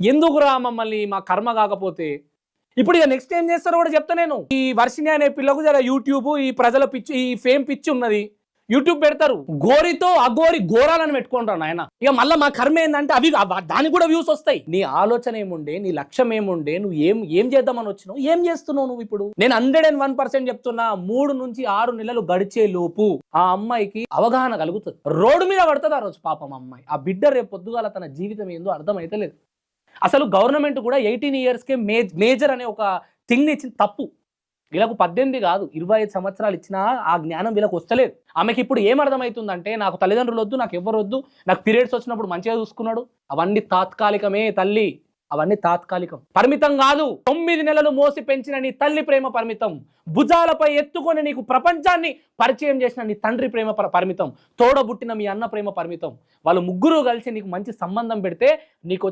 ఎందుకురా మమ్మల్ని మా కర్మ కాకపోతే? ఇప్పుడు ఇక నెక్స్ట్ ఏం చేస్తారో కూడా చెప్తా నేను. ఈ వర్షిని అనే పిల్లకు జర యూట్యూబ్ ఈ ప్రజల పిచ్చి ఈ ఫేమ్ పిచ్చి ఉన్నది. యూట్యూబ్ పెడతారు. గోరితో అగోరి ఘోరాలను పెట్టుకుంటాను ఆయన ఇక మళ్ళీ మా కర్మ ఏంటంటే అవి దానికి కూడా వ్యూస్ వస్తాయి. నీ ఆలోచన ఏముండే? నీ లక్ష్యం ఏముండే? నువ్వు ఏం ఏం చేద్దామని వచ్చినావు? ఏం చేస్తున్నావు నువ్వు ఇప్పుడు? నేను హండ్రెడ్ అండ్ వన్ పర్సెంట్ చెప్తున్నా. మూడు నుంచి ఆరు నెలలు గడిచే లోపు ఆ అమ్మాయికి అవగాహన కలుగుతుంది. రోడ్డు మీద పడుతుంది ఆ రోజు పాపం అమ్మాయి. ఆ బిడ్డ రేపు పొద్దుగాల తన జీవితం ఏందో అర్థమైతే లేదు అసలు గవర్నమెంట్ కూడా ఎయిటీన్ ఇయర్స్కే మే మేజర్ అనే ఒక థింగ్ని ఇచ్చింది తప్పు. వీళ్ళకు పద్దెనిమిది కాదు ఇరవై ఐదు సంవత్సరాలు ఇచ్చినా ఆ జ్ఞానం వీళ్ళకు వస్తలేదు. ఆమెకి ఇప్పుడు ఏం అర్థమవుతుందంటే నాకు తల్లిదండ్రులు వద్దు నాకు ఎవరు వద్దు నాకు పీరియడ్స్ వచ్చినప్పుడు మంచిగా చూసుకున్నాడు అవన్నీ తాత్కాలికమే తల్లి అవన్నీ తాత్కాలికం. పరిమితం కాదు తొమ్మిది నెలలు మోసి పెంచిన నీ తల్లి ప్రేమ పరిమితం. భుజాలపై ఎత్తుకొని నీకు ప్రపంచాన్ని పరిచయం చేసిన నీ తండ్రి ప్రేమ పరిమితం. తోడబుట్టిన మీ అన్న ప్రేమ పరిమితం. వాళ్ళు ముగ్గురు కలిసి నీకు మంచి సంబంధం పెడితే నీకు